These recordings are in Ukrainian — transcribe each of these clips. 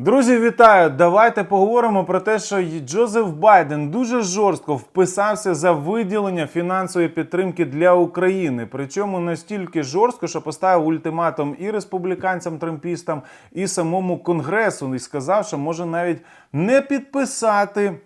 Друзі, вітаю! Давайте поговоримо про те, що Джозеф Байден дуже жорстко вписався за виділення фінансової підтримки для України. Причому настільки жорстко, що поставив ультиматум і республіканцям, трампістам, і самому конгресу, і сказав, що може навіть не підписати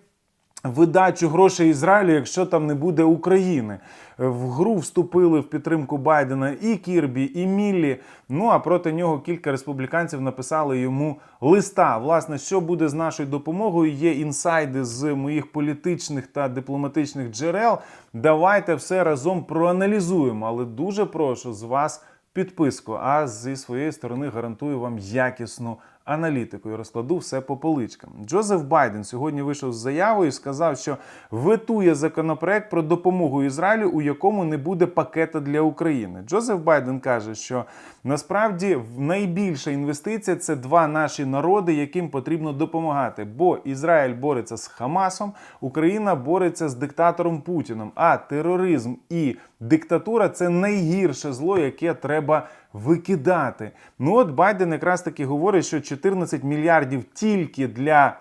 видачу грошей Ізраїлю, якщо там не буде України. В гру вступили в підтримку Байдена і Кірбі, і Міллі. Ну а проти нього кілька республіканців написали йому листа. Власне, що буде з нашою допомогою? Є інсайди з моїх політичних та дипломатичних джерел. Давайте все разом проаналізуємо. Але дуже прошу з вас підписку. А зі своєї сторони гарантую вам якісну аналітику і розкладу все по поличкам. Джозеф Байден сьогодні вийшов з заявою і сказав, що ветує законопроект про допомогу Ізраїлю, у якому не буде пакета для України. Джозеф Байден каже, що насправді найбільша інвестиція це два наші народи, яким потрібно допомагати. Бо Ізраїль бореться з Хамасом, Україна бореться з диктатором Путіном. А тероризм і диктатура це найгірше зло, яке треба викидати. Ну от Байден якраз таки говорить, що 14 мільярдів тільки для.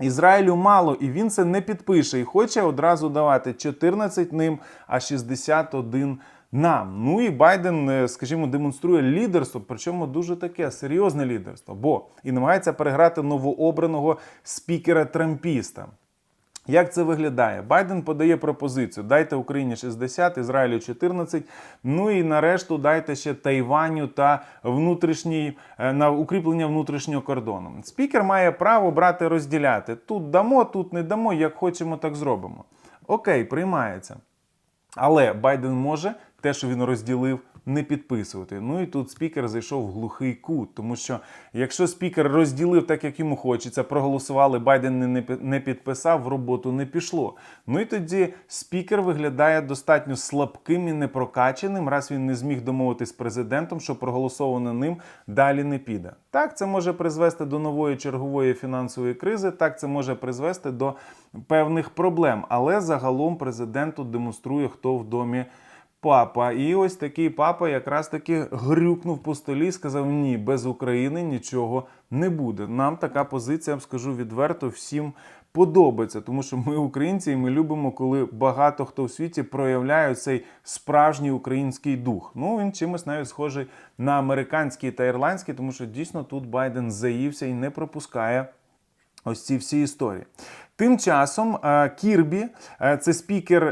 Ізраїлю мало, і він це не підпише і хоче одразу давати 14 ним, а 61 нам. Ну і Байден, е, скажімо, демонструє лідерство, причому дуже таке серйозне лідерство, бо і намагається переграти новообраного спікера Трампіста. Як це виглядає? Байден подає пропозицію: дайте Україні 60, Ізраїлю 14, Ну і нарешту дайте ще Тайваню та внутрішній е, на укріплення внутрішнього кордону. Спікер має право брати розділяти. Тут дамо, тут не дамо. Як хочемо, так зробимо. Окей, приймається. Але Байден може те, що він розділив, не підписувати. Ну і тут спікер зайшов в глухий кут, тому що якщо спікер розділив так, як йому хочеться, проголосували, Байден не- підписав, в роботу не пішло. Ну і тоді спікер виглядає достатньо слабким і непрокаченим, раз він не зміг домовитись з президентом, що проголосовано ним далі не піде. Так, це може призвести до нової чергової фінансової кризи, так це може призвести до певних проблем. Але загалом президенту демонструє, хто в домі папа. І ось такий папа якраз таки грюкнув по столі сказав: ні, без України нічого не буде. Нам така позиція, я вам скажу відверто, всім подобається, тому що ми українці, і ми любимо, коли багато хто в світі проявляє цей справжній український дух. Ну він чимось навіть схожий на американський та ірландський, тому що дійсно тут Байден заївся і не пропускає. Ось ці всі історії. Тим часом е, Кірбі, е, це спікер.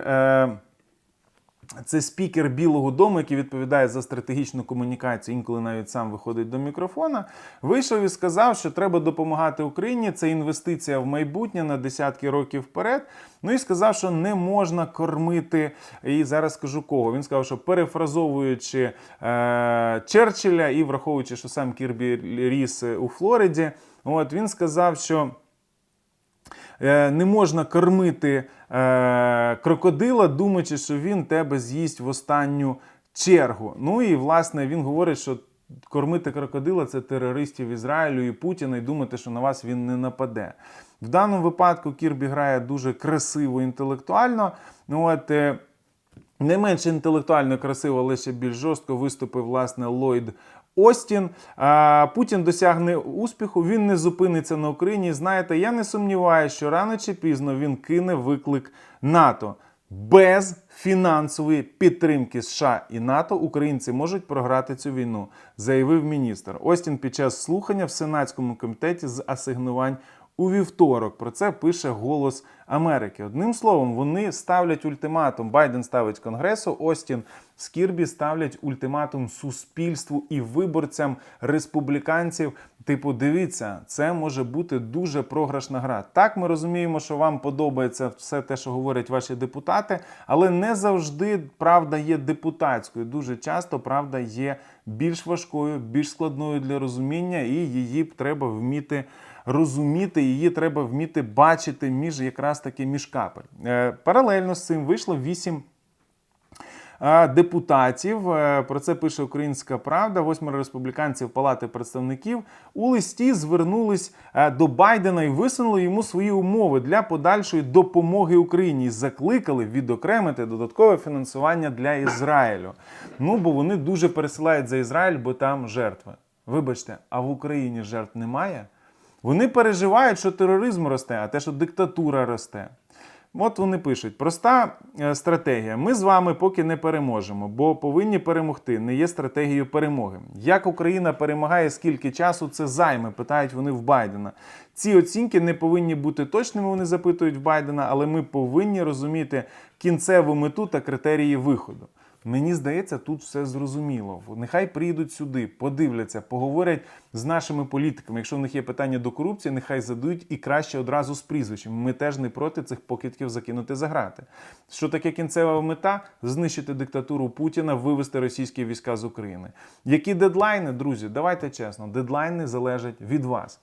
Е, Це спікер Білого Дому, який відповідає за стратегічну комунікацію, інколи навіть сам виходить до мікрофона. Вийшов і сказав, що треба допомагати Україні. Це інвестиція в майбутнє на десятки років вперед. Ну і сказав, що не можна кормити. І зараз скажу кого. Він сказав, що перефразовуючи е, Черчилля і враховуючи, що сам Кірбі ріс у Флориді, от він сказав, що. Е, Не можна кормити е, крокодила, думаючи, що він тебе з'їсть в останню чергу. Ну і власне він говорить, що кормити крокодила це терористів Ізраїлю і Путіна, і думати, що на вас він не нападе. В даному випадку Кірбі грає дуже красиво інтелектуально. Ну, от, е, не менш інтелектуально красиво, але ще більш жорстко виступив власне Ллойд Остін. Путін досягне успіху, він не зупиниться на Україні. Знаєте, я не сумніваюся, що рано чи пізно він кине виклик НАТО. Без фінансової підтримки США і НАТО українці можуть програти цю війну, заявив міністр. Остін під час слухання в Сенатському комітеті з асигнувань у вівторок. Про це пише Голос Америки. Одним словом, вони ставлять ультиматум. Байден ставить Конгресу, Остін з Кірбі ставлять ультиматум суспільству і виборцям республіканців. Типу, дивіться, це може бути дуже програшна гра. Так, ми розуміємо, що вам подобається все те, що говорять ваші депутати, але не завжди правда є депутатською. Дуже часто правда є більш важкою, більш складною для розуміння, і її треба вміти розуміти, її треба вміти бачити між якраз таки між капель. Е, Паралельно з цим вийшло вісім е, депутатів. Е, Про це пише Українська Правда. Восьмеро республіканців Палати представників у листі звернулись до Байдена і висунули йому свої умови для подальшої допомоги Україні і закликали відокремити додаткове фінансування для Ізраїлю. Ну бо вони дуже пересилають за Ізраїль, бо там жертви. Вибачте, а в Україні жертв немає. Вони переживають, що тероризм росте, а те, що диктатура росте. От вони пишуть: проста е, стратегія. Ми з вами поки не переможемо, бо повинні перемогти. Не є стратегією перемоги. Як Україна перемагає, скільки часу це займе? Питають вони в Байдена. Ці оцінки не повинні бути точними. Вони запитують в Байдена, але ми повинні розуміти кінцеву мету та критерії виходу. Мені здається, тут все зрозуміло. Нехай приїдуть сюди, подивляться, поговорять з нашими політиками. Якщо в них є питання до корупції, нехай задають і краще одразу з прізвищем. Ми теж не проти цих покидьків закинути за грати. Що таке кінцева мета? Знищити диктатуру Путіна, вивести російські війська з України. Які дедлайни, друзі? Давайте чесно, дедлайни залежать від вас.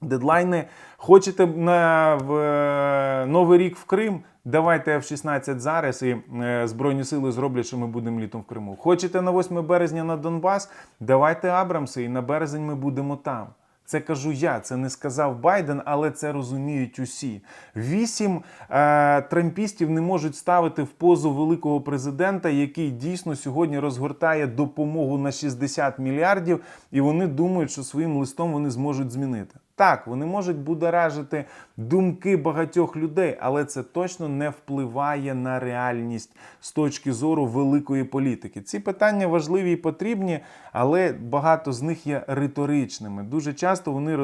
Дедлайни хочете на в, е, Новий рік в Крим? Давайте F-16 зараз і е, Збройні сили зроблять, що ми будемо літом в Криму. Хочете на 8 березня на Донбас? Давайте Абрамси, і на березень ми будемо там. Це кажу я, це не сказав Байден, але це розуміють усі. Вісім е, трампістів не можуть ставити в позу великого президента, який дійсно сьогодні розгортає допомогу на 60 мільярдів, і вони думають, що своїм листом вони зможуть змінити. Так, вони можуть будоражити думки багатьох людей, але це точно не впливає на реальність з точки зору великої політики. Ці питання важливі і потрібні, але багато з них є риторичними. Дуже часто вони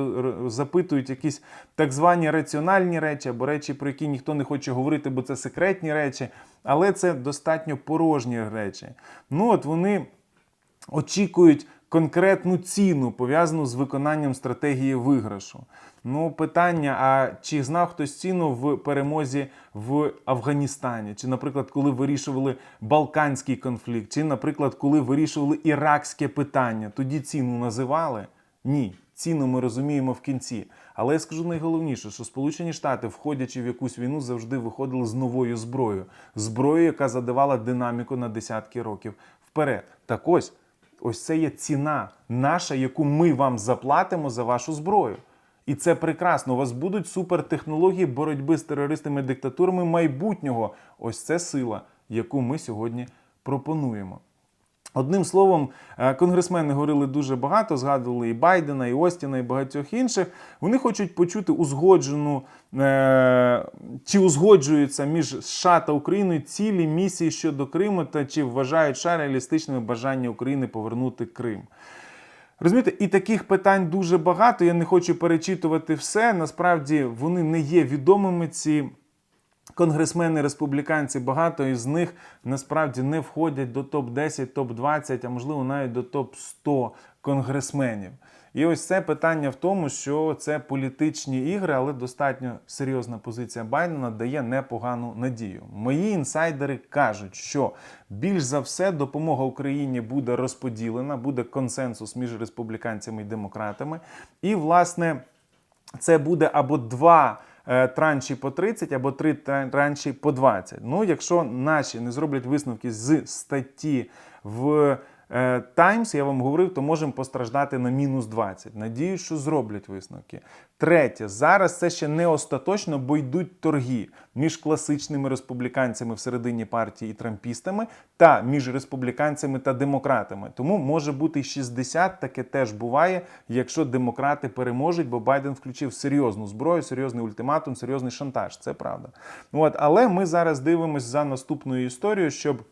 запитують якісь так звані раціональні речі або речі, про які ніхто не хоче говорити, бо це секретні речі, але це достатньо порожні речі. Ну от вони очікують конкретну ціну, пов'язану з виконанням стратегії виграшу. Ну, питання: а чи знав хтось ціну в перемозі в Афганістані? Чи, наприклад, коли вирішували Балканський конфлікт, чи, наприклад, коли вирішували іракське питання, тоді ціну називали? Ні. Ціну ми розуміємо в кінці. Але я скажу найголовніше, що Сполучені Штати, входячи в якусь війну, завжди виходили з новою зброєю. Зброєю, яка задавала динаміку на десятки років вперед. Так ось, ось це є ціна наша, яку ми вам заплатимо за вашу зброю. І це прекрасно. У вас будуть супертехнології боротьби з терористами диктатурами майбутнього. Ось це сила, яку ми сьогодні пропонуємо. Одним словом, е, конгресмени говорили дуже багато, згадували і Байдена, і Остіна, і багатьох інших. Вони хочуть почути узгоджену е, чи узгоджуються між США та Україною цілі місії щодо Криму, та чи вважають США реалістичними бажання України повернути Крим. Розумієте, і таких питань дуже багато. Я не хочу перечитувати все. Насправді вони не є відомими. Ці конгресмени республіканці, багато із них насправді не входять до топ-10, топ-20, а можливо навіть до топ-100 конгресменів. І ось це питання в тому, що це політичні ігри, але достатньо серйозна позиція Байдена дає непогану надію. Мої інсайдери кажуть, що більш за все допомога Україні буде розподілена, буде консенсус між республіканцями і демократами. І, власне, це буде або два транші по 30, або три транші по 20. Ну, якщо наші не зроблять висновки з статті в е, Times, я вам говорив, то можемо постраждати на мінус 20. Надіюсь, що зроблять висновки. Третє, зараз це ще не остаточно, бо йдуть торги між класичними республіканцями всередині партії і трампістами, та між республіканцями та демократами. Тому може бути й 60, таке теж буває, якщо демократи переможуть, бо Байден включив серйозну зброю, серйозний ультиматум, серйозний шантаж. Це правда. От, але ми зараз дивимося за наступною історією, щоб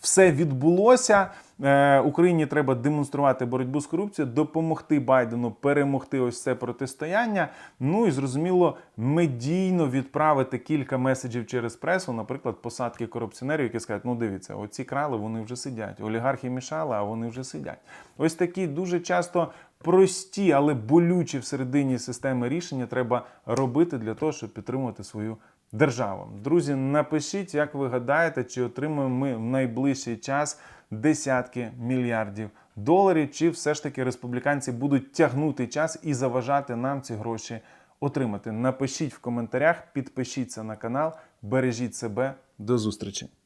все відбулося. Е, Україні треба демонструвати боротьбу з корупцією, допомогти Байдену перемогти ось це протистояння. Ну і зрозуміло, медійно відправити кілька меседжів через пресу, наприклад, посадки корупціонерів, які скажуть: ну дивіться, оці крали, вони вже сидять. Олігархи мішали, а вони вже сидять. Ось такі дуже часто. Прості, але болючі всередині системи рішення треба робити для того, щоб підтримувати свою державу. Друзі, напишіть, як ви гадаєте, чи отримаємо ми в найближчий час десятки мільярдів доларів, чи все ж таки республіканці будуть тягнути час і заважати нам ці гроші отримати. Напишіть в коментарях, підпишіться на канал, бережіть себе. До зустрічі!